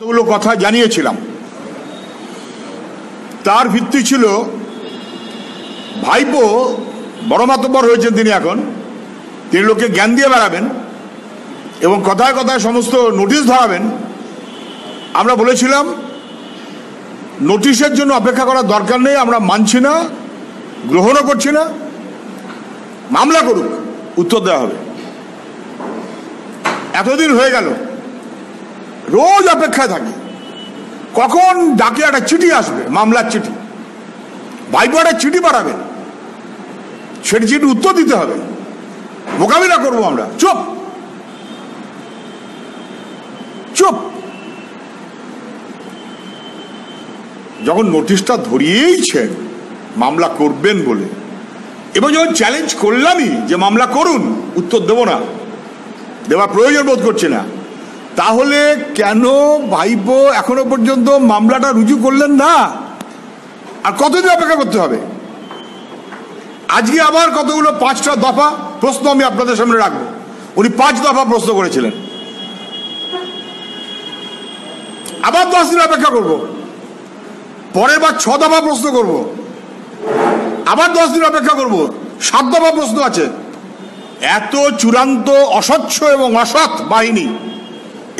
কতগুলো কথা জানিয়েছিলাম। তার ভিত্তি ছিল, ভাইপো বড় মাতব্বর হয়েছেন তিনি এখন। তিনি লোককে জ্ঞান দিয়ে বেড়াবেন এবং কথায় কথায় সমস্ত নোটিশ ধরাবেন। আমরা বলেছিলাম, নোটিশের জন্য অপেক্ষা করার দরকার নেই, আমরা মানছি না, গ্রহণও করছি না, মামলা করুক, উত্তর দেওয়া হবে। এতদিন হয়ে গেল রোজ অপেক্ষায় থাকি। কখন ডাকে একটা চিঠি আসবে, মামলার চিঠি। ভাইপো একটা চিঠি পাঠাবেন সেটি চিঠি উত্তর দিতে হবে। মোকাবিলা করব আমরা। চুপ! চুপ! যখন নোটিশটা ধরিয়েইছেন, মামলা করবেন বলে এবং যখন চ্যালেঞ্জ করলামই যে মামলা করুন, উত্তর দেব না। দেওয়ার প্রয়োজন বোধ করছে না। তাহলে কেন ভাইপো এখনও পর্যন্ত মামলাটা রুজু করলেন না? আর কতদিন অপেক্ষা করতে হবে? আজকে আবার কতগুলো পাঁচটা দফা প্রশ্ন আমি আপনাদের সামনে রাখব। উনি পাঁচ দফা প্রশ্ন করেছিলেন। আবার দশ দিন অপেক্ষা করব। পরের বার ছ দফা প্রশ্ন করব। আবার দশ দিন অপেক্ষা করব। সাত দফা প্রশ্ন আছে। এত চূড়ান্ত অস্বচ্ছ এবং অসৎ বাহিনী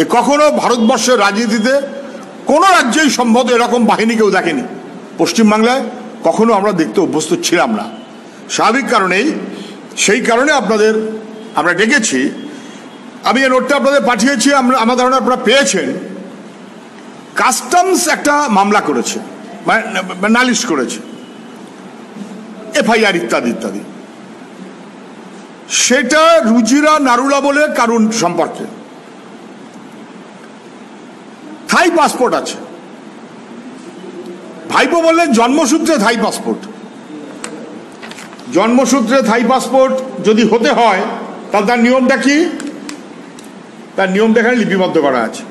এ কখনো ভারতবর্ষের রাজনীতিতে কোনো রাজ্যেই সম্ভবত এরকম বাহিনী কেউ দেখেনি। পশ্চিমবাংলায় কখনো আমরা দেখতে অভ্যস্ত ছিলাম না। স্বাভাবিক কারণেই সেই কারণে আপনাদের আমরা ডেকেছি। আমি এই নোটটা আপনাদের পাঠিয়েছি, আমরা আমার ধারণা আপনারা পেয়েছেন। কাস্টমস একটা মামলা করেছে মানে নালিশ করেছে। এফআইআর ইত্যাদি ইত্যাদি। সেটা রুজিরা নারুলা বলে কারণ সম্পর্কে। থাই পাসপোর্ট আছে। ভাইপো বললেন, জন্মসূত্রে থাই পাসপোর্ট। জন্মসূত্রে থাই পাসপোর্ট যদি হতে হয়, তাহলে তার নিয়মটা কি? তার নিয়মটা এখানে লিপিবদ্ধ করা আছে।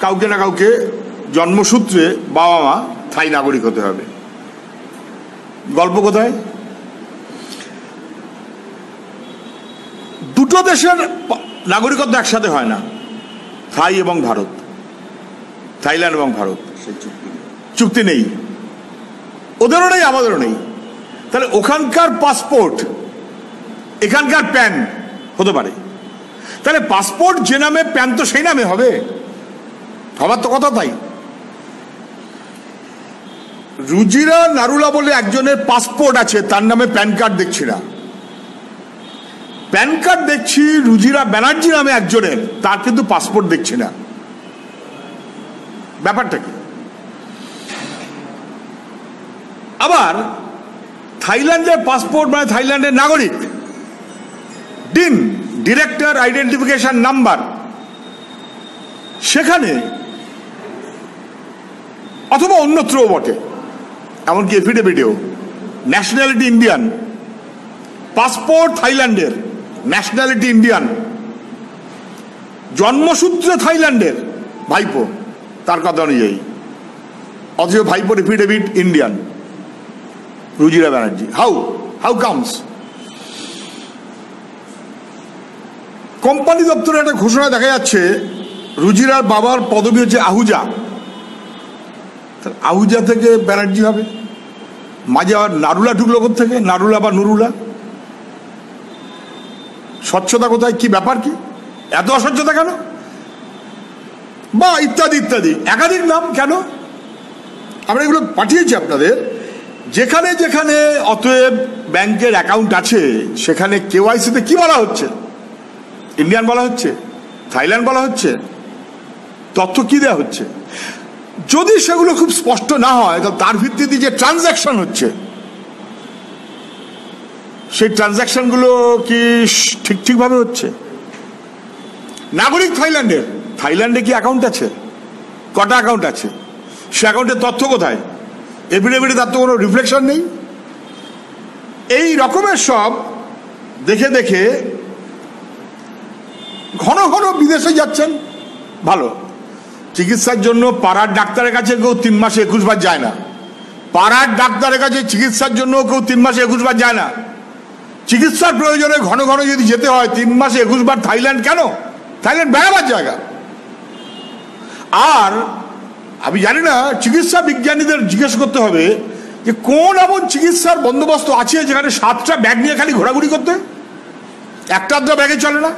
কাউকে না কাউকে জন্মসূত্রে বাবা মা থাই নাগরিক হতে হবে। গল্প কোথায়? দুটো দেশের নাগরিকত্ব একসাথে হয় না। থাই এবং ভারত। থাইল্যান্ড এবং ভারত। চুক্তি নেই। ওদেরও নেই আমাদেরও নেই। তাহলে ওখানকার পাসপোর্ট এখানকার প্যান হতে পারে। তাহলে পাসপোর্ট যে নামে প্যান তো সেই নামে হবে। হবার তো কথা তাই। রুজিরা নারুলা বলে একজনের পাসপোর্ট আছে তার নামে প্যান কার্ড দেখছি না। প্যান কার্ড দেখছি রুজিরা ব্যানার্জি নামে একজনের, তার কিন্তু পাসপোর্ট দেখছি না। ব্যাপারটা কি? আবার থাইল্যান্ডের পাসপোর্ট মানে থাইল্যান্ডের নাগরিক। Dean, director identification number. সেখানে অথবা অন্যত্রও বটে, এমনকি এফিডেভিটেও ন্যাশনালিটি ইন্ডিয়ান পাসপোর্ট থাইল্যান্ডের। ন্যাশনালিটি ইন্ডিয়ান জন্মসূত্রে থাইল্যান্ডের ভাইপো, তার কথা অনুযায়ী। অথচ ভাইপোর affidavit Indian Rujira Banerjee. How how comes company দপ্তরে একটা ঘোষণা দেখা যাচ্ছে, রুজিরার বাবার পদবি হচ্ছে আহুজা। আহুজা থেকে ব্যানার্জি হবে? মাঝে আবার নারুলা ঢুকলো থেকে নারুলা বা নুরুলা? স্বচ্ছতা কোথায়? কি ব্যাপার কি? এত অস্বচ্ছতা কেন? বা ইত্যাদি ইত্যাদি। একাধিক নাম কেন? আমরা এগুলো পাঠিয়েছি আপনাদের। যেখানে যেখানে অতএব ব্যাংকের অ্যাকাউন্ট আছে, সেখানে কেওয়াইসিতে কি বলা হচ্ছে? ইন্ডিয়ান বলা হচ্ছে? থাইল্যান্ড বলা হচ্ছে? তথ্য কি দেওয়া হচ্ছে? যদি সেগুলো খুব স্পষ্ট না হয় তার ভিত্তিতে যে ট্রানজ্যাকশন হচ্ছে সেই ট্রানজ্যাকশনগুলো কি ঠিক ঠিকভাবে হচ্ছে? নাগরিক থাইল্যান্ডের থাইল্যান্ডে কি অ্যাকাউন্ট আছে? কটা অ্যাকাউন্ট আছে? সে অ্যাকাউন্টের তথ্য কোথায়? এফিডেভিটে তার তো কোনো রিফ্লেকশন নেই। এই রকমের সব দেখে দেখে ঘন ঘন বিদেশে যাচ্ছেন। ভালো। চিকিৎসার জন্য পাড়ার ডাক্তারের কাছে কেউ তিন মাসে একুশ বার যায় না। পাড়ার ডাক্তারের কাছে চিকিৎসার জন্য কেউ তিন মাসে একুশ বার যায় না। চিকিৎসার প্রয়োজনে ঘন ঘন যদি যেতে হয়, তিন মাসে একুশ বার থাইল্যান্ড কেন? থাইল্যান্ড বেড়াবার জায়গা। আর আমি জানি না, চিকিৎসা বিজ্ঞানীদের জিজ্ঞেস করতে হবে যে কোন এমন চিকিৎসার বন্দোবস্ত আছে যেখানে সাতটা ব্যাগ নিয়ে খালি ঘোরাঘুরি করতে? একটা আধটা ব্যাগে চলে না?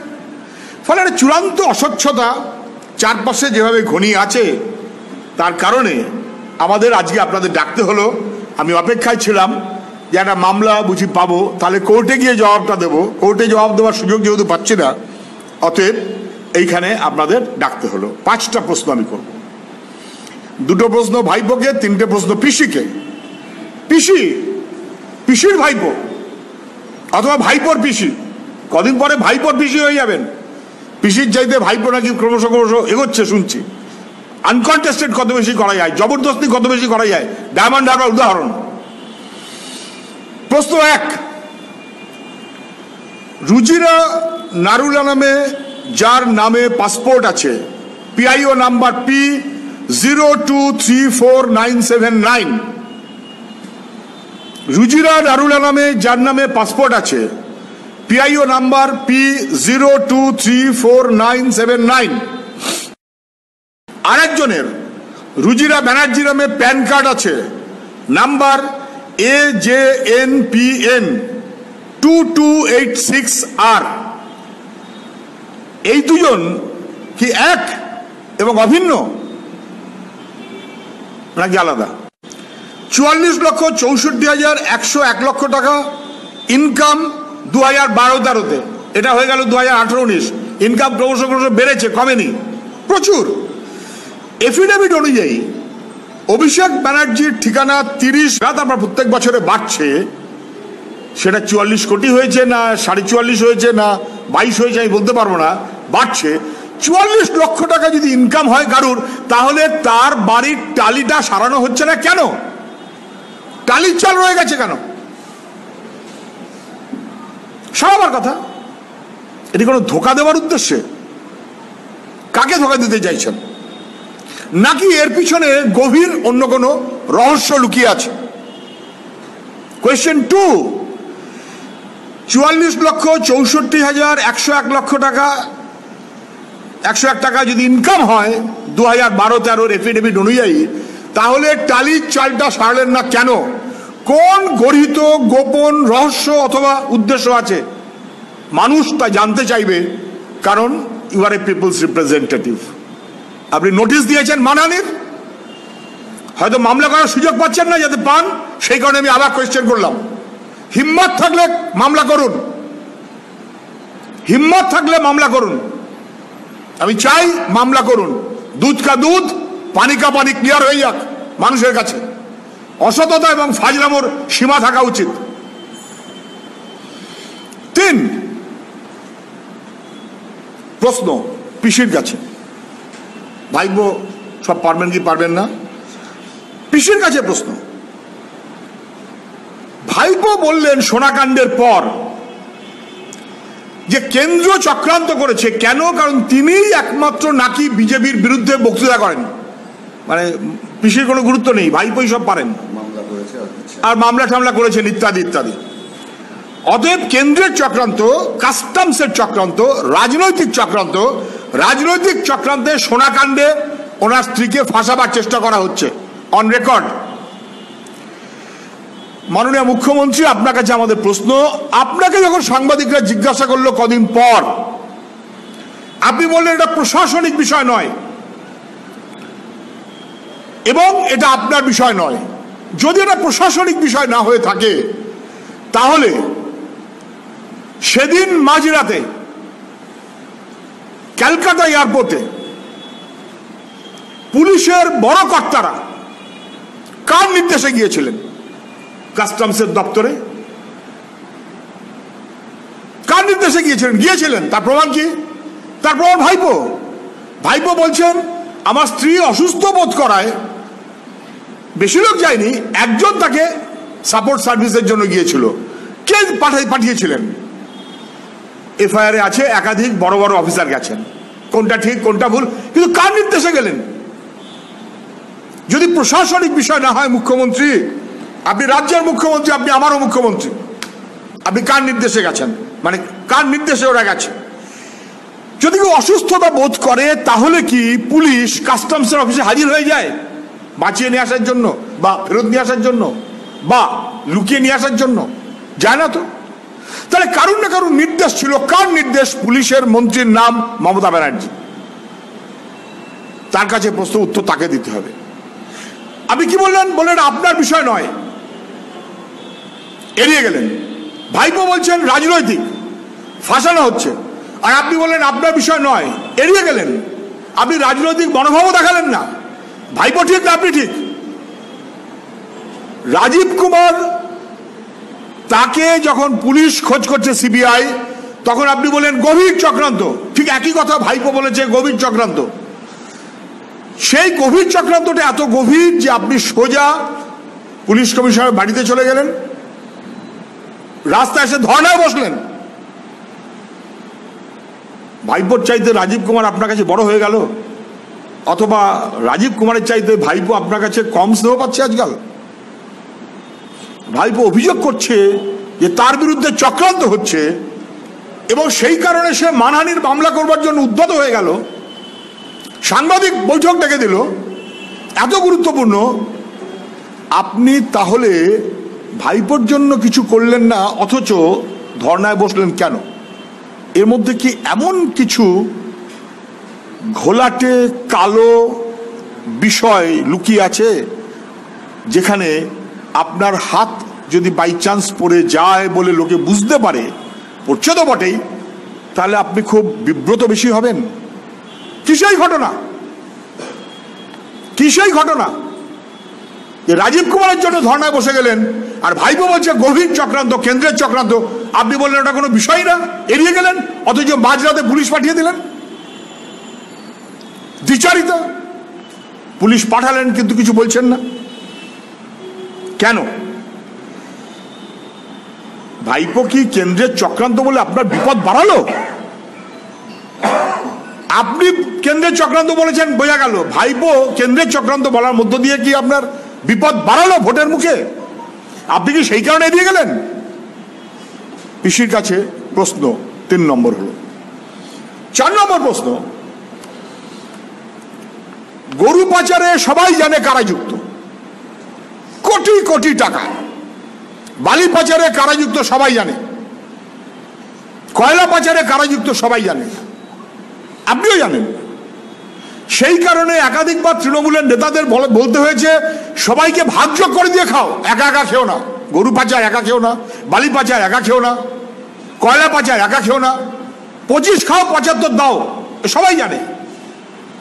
ফলে একটা চূড়ান্ত অস্বচ্ছতা চারপাশে যেভাবে ঘনিয়ে আছে, তার কারণে আমাদের আজকে আপনাদের ডাকতে হলো। আমি অপেক্ষায় ছিলাম। যে একটা মামলা বুঝি পাবো, তাহলে কোর্টে গিয়ে জবাবটা দেবো। কোর্টে জবাব দেওয়ার সুযোগ যেহেতু পাচ্ছি না, অতএব এইখানে আপনাদের ডাকতে হলো। পাঁচটা প্রশ্ন আমি করব। দুটো প্রশ্ন ভাইপোকে, তিনটে প্রশ্ন পিসিকে। পিসি, পিসির ভাইপো অথবা ভাইপোর পিসি। কদিন পরে ভাইপোর পিসি হয়ে যাবেন। পিসির চাইতে ভাইপো নাকি ক্রমশ ক্রমশ এগোচ্ছে শুনছি। আনকন্টেস্টেড কত বেশি করা যায়? জবরদস্তি কত বেশি করা যায়? ডায়মন্ড উদাহরণ। প্রশ্ন এক। রুজিরা নারুলা নামে যার নামে পাসপোর্ট আছে, PIO number P zero two three four nine seven nine Rujira Narula নামে যার নামে পাসপোর্ট আছে, PIO number P zero two three four nine seven nine আরেকজনের রুজিরা ব্যানার্জি নামে প্যান কার্ড আছে, number A J N P N two two eight six আর এই দুজন কি এক এবং অভিন্ন? নাকি আলাদা? চুয়াল্লিশ লক্ষ চৌষট্টি হাজার একশো এক লক্ষ টাকা ইনকাম দু হাজার বারো তেরোতে। এটা হয়ে গেল দু হাজার আঠারো উনিশ। ইনকাম ক্রমশ ক্রমশ বেড়েছে, কমেনি। প্রচুর। এফিডেভিট অনুযায়ী অভিষেক ব্যানার্জির ঠিকানা তিরিশ। তারপর প্রত্যেক বছরে বাড়ছে। সেটা চুয়াল্লিশ কোটি হয়েছে না, সাড়ে চুয়াল্লিশ হয়েছে না, বাইশ হয়েছে, আমি বলতে পারব না। বাড়ছে। চুয়াল্লিশ লক্ষ টাকা যদি ইনকাম হয় কারুর, তাহলে তার বাড়ির টালিটা সারানো হচ্ছে না কেন? টালির চাল রয়ে গেছে কেন? সবার কথা। এটি কোনো ধোকা দেওয়ার উদ্দেশ্যে? কাকে ধোকা দিতে চাইছেন? নাকি এর পিছনে গভীর অন্য কোনো রহস্য লুকিয়ে আছে? কোয়েশ্চেন টু চুয়াল্লিশ লক্ষ চৌষট্টি হাজার একশো এক লক্ষ টাকা, একশো এক টাকা যদি ইনকাম হয় দু হাজার বারো তেরোর এফিডেভিট অনুযায়ী, তাহলে টালির চালটা সারলেন না কেন? কোন গরিত গোপন রহস্য অথবা উদ্দেশ্য আছে? মানুষ তা জানতে চাইবে, কারণ you are a people's representative আপনি নোটিশ দিয়েছেন মানহানির হয়তো মামলা করার সুযোগ পাচ্ছেন না যাতে পান, সেই কারণে আমি আবার কোয়েশ্চেন করলাম। হিম্মত থাকলে মামলা করুন। হিম্মত থাকলে মামলা করুন। আমি চাই মামলা করুন। দুধ কা দুধ, পানি কা পানি ক্লিয়ার হয়ে যাক মানুষের কাছে। অসততা এবং ফাজলামোর সীমা থাকা উচিত। তিন প্রশ্ন পিসির কাছে। ভাইবো সব পারবেন কি পারবেন না? পিসির কাছে প্রশ্ন। ভাইপো বললেন সোনাকাণ্ডের পর যে কেন্দ্র চক্রান্ত করেছে কেন? কারণ তিনিই একমাত্র নাকি বিজেপির বিরুদ্ধে বক্তৃতা করেন। মানে পিসির কোনো গুরুত্ব নেই ভাইপোই সব পারেন। আর আর মামলা টামলা করেছেন ইত্যাদি ইত্যাদি। অতএব কেন্দ্রের চক্রান্ত কাস্টমসের চক্রান্ত রাজনৈতিক চক্রান্ত রাজনৈতিক চক্রান্তে সোনাকাণ্ডে ওনার স্ত্রীকে ফাঁসাবার চেষ্টা করা হচ্ছে। অন রেকর্ড মাননীয় মুখ্যমন্ত্রী, আপনার কাছে আমাদের প্রশ্ন। আপনাকে যখন সাংবাদিকরা জিজ্ঞাসা করল কদিন পর, আপনি বললেন এটা প্রশাসনিক বিষয় নয়। এবং এটা আপনার বিষয় নয়। যদি এটা প্রশাসনিক বিষয় না হয়ে থাকে, তাহলে সেদিন মাঝরাতে ক্যালকাটা এয়ারপোর্টে পুলিশের বড় কর্তারা কার নির্দেশে গিয়েছিলেন? কাস্টমসের দপ্তরে? কার নির্দেশে গিয়েছিলেন? গিয়েছিলেন। তার প্রমাণ কি? তার প্রমাণ ভাইপো। ভাইপো বলছেন, আমার স্ত্রী অসুস্থ বোধ করায় বেশি লোক যায়নি, একজন তাকে সাপোর্ট সার্ভিসের জন্য গিয়েছিল। কে পাঠিয়েছিলেন? এফআইআর আছে, একাধিক বড় বড় অফিসার গেছেন। কোনটা ঠিক, কোনটা ভুল, কিন্তু কার নির্দেশে গেলেন? যদি প্রশাসনিক বিষয় না হয়, মুখ্যমন্ত্রী, আপনি রাজ্যের মুখ্যমন্ত্রী, আপনি আমারও মুখ্যমন্ত্রী। আপনি কার নির্দেশে গেছেন? মানে কার নির্দেশে ওরা গেছে? যদি কেউ অসুস্থতা বোধ করে, তাহলে কি পুলিশ কাস্টমসের অফিসে হাজির হয়ে যায়? বাঁচিয়ে নিয়ে আসার জন্য, বা ফেরত নিয়ে আসার জন্য, বা লুকিয়ে নিয়ে আসার জন্য? যায় না তো। তাহলে কারুর না কারুর নির্দেশ ছিল। কার নির্দেশ? পুলিশের মন্ত্রীর নাম মমতা ব্যানার্জি। তার কাছে প্রশ্ন উত্তর তাকে দিতে হবে। আপনি কি বললেন? বললেন আপনার বিষয় নয়। এড়িয়ে গেলেন। ভাইপো বলছেন রাজনৈতিক। ফাঁসানো হচ্ছে। আর আপনি বললেন আপনার বিষয় নয়। এড়িয়ে গেলেন। আপনি রাজনৈতিক মনোভাবও দেখালেন না। ভাইপো ঠিক না, আপনি ঠিক। রাজীব কুমার তাকে যখন পুলিশ খোঁজ করছে সিবিআই, তখন আপনি বলেন গভীর চক্রান্ত। ঠিক একই কথা ভাইপো বলেছে, গভীর চক্রান্ত। সেই গভীর চক্রান্তটা এত গভীর যে আপনি সোজা পুলিশ কমিশনার বাড়িতে চলে গেলেন, রাস্তায় এসে ধর্নায় বসলেন। ভাইপোর চাইতে রাজীব কুমার আপনার কাছে বড় হয়ে গেল, অথবা রাজীব কুমারের চাইতে ভাইপো আপনার কাছে কম স্নেহ পাচ্ছে আজকাল? ভাইপো অভিযোগ করছে যে তার বিরুদ্ধে চক্রান্ত হচ্ছে এবং সেই কারণে সে মানহানির মামলা করবার জন্য উদ্যত হয়ে গেল। সাংবাদিক বৈঠক ডেকে দিল। এত গুরুত্বপূর্ণ। আপনি তাহলে ভাইপোর জন্য কিছু করলেন না, অথচ ধর্নায় বসলেন কেন? এর মধ্যে কি এমন কিছু ঘোলাটে কালো বিষয় লুকিয়ে আছে যেখানে আপনার হাত যদি বাই চান্স পড়ে যায় বলে লোকে বুঝতে পারে, পড়ছে তো বটেই, তাহলে আপনি খুব বিব্রত বেশি হবেন। কিসেই ঘটনা? কিসেই ঘটনা? যে রাজীব কুমারের জন্য ধর্নায় বসে গেলেন, আর ভাইপো বলছে, গভীর চক্রান্ত, কেন্দ্রের চক্রান্ত। আপনি বললেন, ওটা কোনো বিষয় না, এড়িয়ে গেলেন, অথচ মাঝরাতে পুলিশ পাঠিয়ে দিলেন। দ্বিচারিত, পুলিশ পাঠালেন, কিন্তু কিছু বলছেন না। কেন? ভাইপো কি কেন্দ্রের চক্রান্ত বলে আপনার বিপদ বাড়ালো? আপনি কেন্দ্রের চক্রান্ত বলেছেন, বোঝা গেল। ভাইপো কেন্দ্রের চক্রান্ত বলার মধ্য দিয়ে কি আপনার বিপদ বাড়ালো ভোটের মুখে? আপনি কি সেই কারণে এড়িয়ে গেলেন? পিসির কাছে প্রশ্ন তিন নম্বর হলো। চার নম্বর প্রশ্ন, গরু পাচারে সবাই জানে কারা যুক্ত। কোটি কোটি টাকা। বালি পাচারে কারা যুক্ত সবাই জানে। কয়লা পাচারে কারা যুক্ত সবাই জানে। আপনিও জানেন। সেই কারণে একাধিকবার তৃণমূলের নেতাদের বলতে হয়েছে, সবাইকে ভাগযোগ করে দিয়ে খাও। একা একা খেও না। গরু পাচার একা খেও না। বালি পাচার একা খেও না। কয়লা পাচার একা খেও না। পঁচিশ খাও, পঁচাত্তর দাও। সবাই জানে।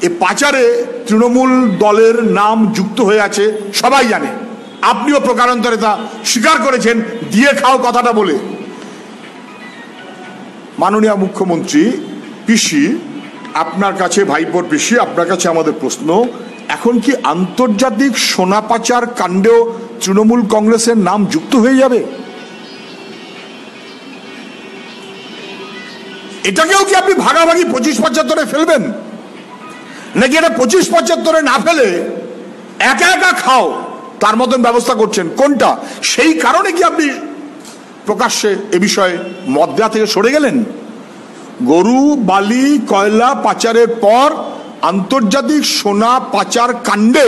এ পাচারে তৃণমূল দলের নাম যুক্ত হয়ে আছে। সবাই জানে। আপনিও প্রকারান্তরে তা স্বীকার করেছেন, দিয়ে খাও কথাটা বলে। মাননীয় মুখ্যমন্ত্রী, পিসি, আপনার কাছে ভাইপোর পিসি, আপনার কাছে আমাদের প্রশ্ন, এখন কি আন্তর্জাতিক সোনা পাচার কাণ্ডেও তৃণমূল কংগ্রেসের নাম যুক্ত হয়ে যাবে? এটাকেও কি আপনি ভাগাভাগি পঁচিশ পঁচাত্তরে ফেলবেন? নাকি এটা পঁচিশ পঁচাত্তরে না ফেলে একা একা খাও? তার মতন ব্যবস্থা করছেন। কোনটা? সেই কারণে কি আপনি প্রকাশ্যে এ বিষয়ে মত দেওয়া থেকে সরে গেলেন? গরু, বালি, কয়লা পাচারের পর আন্তর্জাতিক সোনা পাচার কাণ্ডে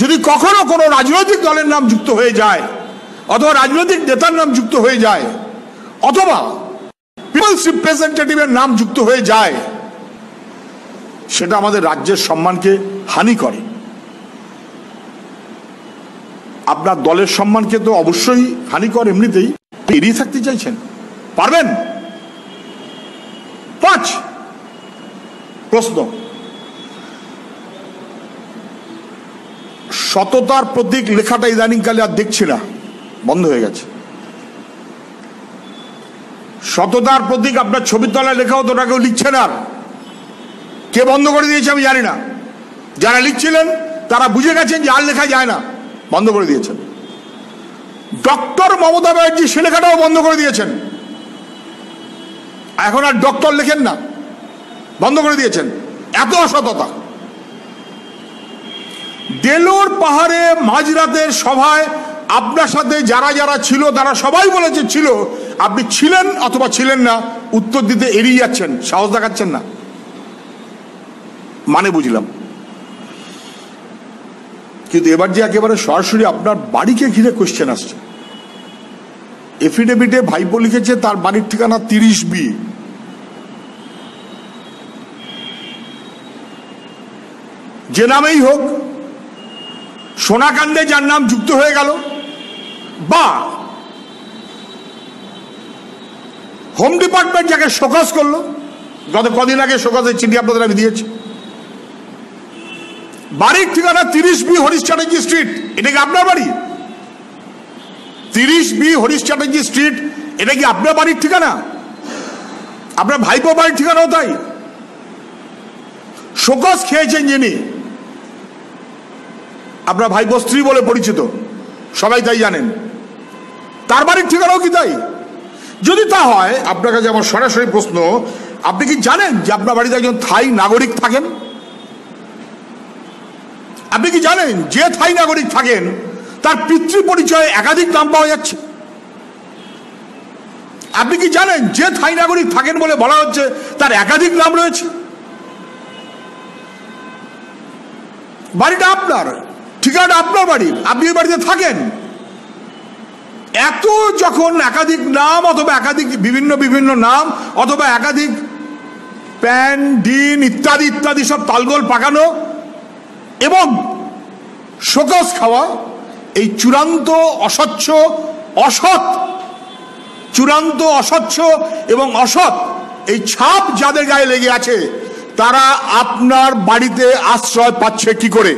যদি কখনো কোনো রাজনৈতিক দলের নাম যুক্ত হয়ে যায়, অথবা রাজনৈতিক নেতার নাম যুক্ত হয়ে যায়, অথবা পিপলস রিপ্রেজেন্টেটিভের নাম যুক্ত হয়ে যায়, সেটা আমাদের রাজ্যের সম্মানকে হানি করে। আপনার দলের সম্মানকে তো অবশ্যই হানি করে এমনিতেই এড়িয়ে থাকতে চাইছেন। পারবেন? পাঁচ। প্রশ্ন। সততার প্রতীক লেখাটা ইদানিংকালে আর দেখছি না। বন্ধ হয়ে গেছে। সততার প্রতীক আপনার ছবির তলায় লেখা হতো ওটা কেউ লিখছে না। কে বন্ধ করে দিয়েছে আমি জানি না। যারা লিখছিলেন, তারা বুঝে গেছেন যে আর লেখা যায় না। বন্ধ করে দিয়েছেন। ডক্টর মমতা ব্যানার্জি সে লেখাটাও বন্ধ করে দিয়েছেন। এখন আর ডক্টর লেখেন না। বন্ধ করে দিয়েছেন। এত অসততা। দেলোর পাহাড়ে মাঝরাতের সভায় আপনার সাথে যারা যারা ছিল, তারা সবাই বলেছে ছিল, আপনি ছিলেন অথবা ছিলেন না, উত্তর দিতে এড়িয়ে যাচ্ছেন, সাহস দেখাচ্ছেন না। মানে বুঝলাম। কিন্তু এবার যে একেবারে সরাসরি আপনার বাড়িকে ঘিরে কোশ্চেন আসছে। এফিডেভিটে ভাইপো লিখেছে তার বাড়ির ঠিকানা তিরিশ বি। যে নামেই হোক সোনাকাণ্ডে যার নাম যুক্ত হয়ে গেল, বা হোম ডিপার্টমেন্ট যাকে শোকস করল, গত কদিন আগে শোকসের চিঠি আপনাদের আমি দিয়েছি। বাড়ির ঠিকানা তিরিশ বি হরিশ চ্যাটার্জি স্ট্রিট। এটা কি আপনার বাড়ি? তিরিশ বি হরিশ চ্যাটার্জি স্ট্রিট, এটা কি আপনার বাড়ির ঠিকানা? আপনার ভাইপো বাড়ির ঠিকানাও তাই শোকস খেয়েছেন যিনি। আপনার ভাইপো স্ত্রী বলে পরিচিত, সবাই তাই জানেন। তার বাড়ির ঠিকানাও কি তাই? যদি তা হয়, আপনার কাছে আমার সরাসরি প্রশ্ন, আপনি কি জানেন যে আপনার বাড়িতে একজন থাই নাগরিক থাকেন? আপনি কি জানেন, যে থাই নাগরিক থাকেন, তার পিতৃ পরিচয়ে একাধিক নাম পাওয়া যাচ্ছে। আপনি কি জানেন, যে থাই নাগরিক থাকেন বলে বলা হচ্ছে, তার একাধিক নাম রয়েছে। বাড়িটা আপনার, ঠিকানাটা আপনার বাড়ি, আপনি বাড়িতে থাকেন। এত যখন একাধিক নাম অথবা একাধিক বিভিন্ন বিভিন্ন নাম অথবা একাধিক প্যান, ডিন ইত্যাদি ইত্যাদি সব তালগোল পাকানো এবং শোকস খাওয়া, এই চূড়ান্ত অস্বচ্ছ, অসৎ, চূড়ান্ত অস্বচ্ছ এবং অসৎ, এই ছাপ যাদের গায়ে লেগে আছে, তারা আপনার বাড়িতে আশ্রয় পাচ্ছে কি করে?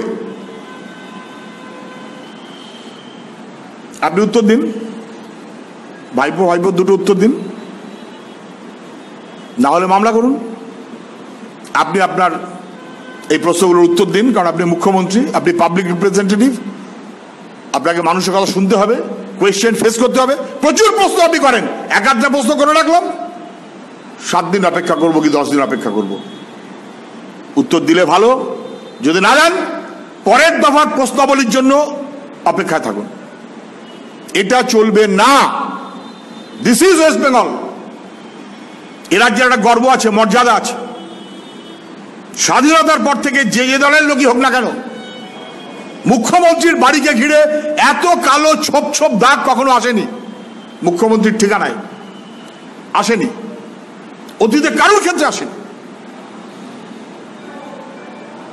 আপনি উত্তর দিন। ভাইপো ভাইপো দুটো উত্তর দিন। না হলে মামলা করুন। আপনি আপনার এই প্রশ্নগুলোর উত্তর দিন, কারণ আপনি মুখ্যমন্ত্রী, আপনি পাবলিক রিপ্রেজেন্টেটিভ আপনাকে মানুষের কথা শুনতে হবে কোয়েশ্চেন ফেস করতে হবে, প্রচুর প্রশ্ন আপনি করেন। এক আধটা প্রশ্ন করে রাখলাম। সাত দিন অপেক্ষা করব কি দশ দিন অপেক্ষা করব? উত্তর দিলে ভালো, যদি না দেন, পরের দফার প্রশ্নাবলীর জন্য অপেক্ষায় থাকুন। এটা চলবে না। দিস ইজ ওয়েস্ট বেঙ্গল এ রাজ্যের একটা গর্ব আছে, মর্যাদা আছে। স্বাধীনতার পর থেকে যে যে দলের লোকই হোক না কেন, মুখ্যমন্ত্রীর বাড়িকে ঘিরে এত কালো ছোপ ছোপ দাগ কখনো আসেনি। মুখ্যমন্ত্রীর ঠিকানায় আসেনি। অতীতে কারোর ক্ষেত্রে আসেনি।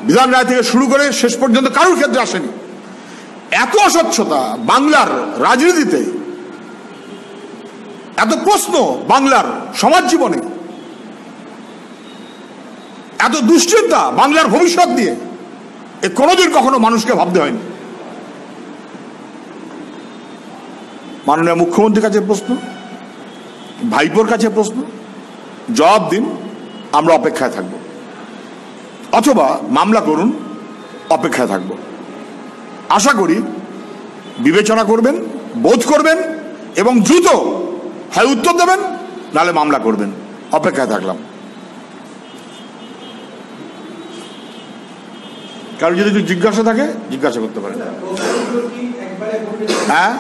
বিধান রায় থেকে শুরু করে শেষ পর্যন্ত কারোর ক্ষেত্রে আসেনি। এত অস্বচ্ছতা বাংলার রাজনীতিতে, এত প্রশ্ন বাংলার সমাজ জীবনে এত দুশ্চিন্তা বাংলার ভবিষ্যৎ নিয়ে, এ কোনোদিন কখনো মানুষকে ভাবতে হয়নি। মাননীয় মুখ্যমন্ত্রীর কাছে প্রশ্ন, ভাইপোর কাছে প্রশ্ন, জবাব দিন, আমরা অপেক্ষায় থাকব। অথবা মামলা করুন, অপেক্ষায় থাকব। আশা করি বিবেচনা করবেন, বোধ করবেন এবং দ্রুত হয় উত্তর দেবেন নাহলে মামলা করবেন। অপেক্ষায় থাকলাম। কারও যদি কিছু জিজ্ঞাসা থাকে, জিজ্ঞাসা করতে পারেন? হ্যাঁ?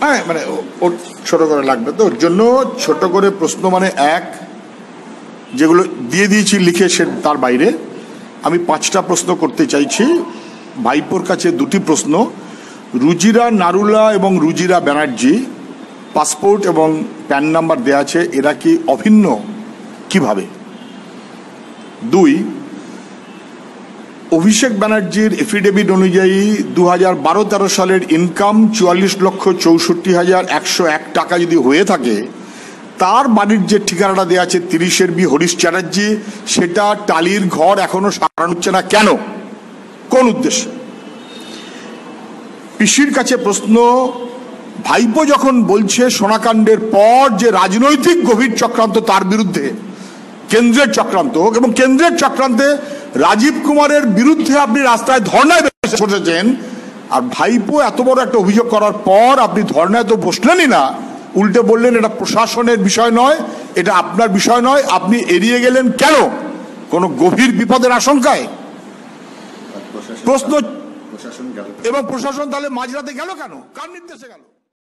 হ্যাঁ মানে ও- ছোট করে লাগবে তো ওর জন্য ছোট করে প্রশ্ন মানে এক, যেগুলো দিয়ে দিয়েছি লিখে সে তার বাইরে আমি পাঁচটা প্রশ্ন করতে চাইছি ভাইপোর কাছে দুটি প্রশ্ন রুজিরা নারুলা এবং রুজিরা ব্যানার্জি, পাসপোর্ট এবং প্যান নাম্বার দেওয়া আছে, এরা কি অভিন্ন? কীভাবে? দুই, অভিষেক ব্যানার্জির এফিডেভিট অনুযায়ী দু হাজার বারো তেরো সালের ইনকাম চুয়াল্লিশ লক্ষ চৌষট্টি হাজার একশো এক টাকা যদি হয়ে থাকে, তার বাড়ির যে ঠিকানাটা দেওয়া আছে তিরিশের বি হরিশ চ্যাটার্জি, সেটা টালির ঘর এখনও সারানো হচ্ছে না। কেন? কোন উদ্দেশ্যে? পিসির কাছে প্রশ্ন ভাইপো যখন বলছে সোনাকাণ্ডের পর যে রাজনৈতিক গভীর চক্রান্ত তার বিরুদ্ধে কেন্দ্রের চক্রান্ত হোক এবং কেন্দ্রের চক্রান্তে রাজীব কুমারের বিরুদ্ধে আপনি রাস্তায় ধর্নায় বসেছেন আর ভাইপো এত বড় একটা অভিযোগ করার পর আপনি ধর্নায় তো বসলেনই না। উল্টে বললেন এটা প্রশাসনের বিষয় নয় এটা আপনার বিষয় নয় আপনি এড়িয়ে গেলেন কেন? কোনো গভীর বিপদের আশঙ্কায়? প্রশ্ন এবং প্রশাসন তাহলে মাঝরাতে গেল কেন? কার নির্দেশে গেল?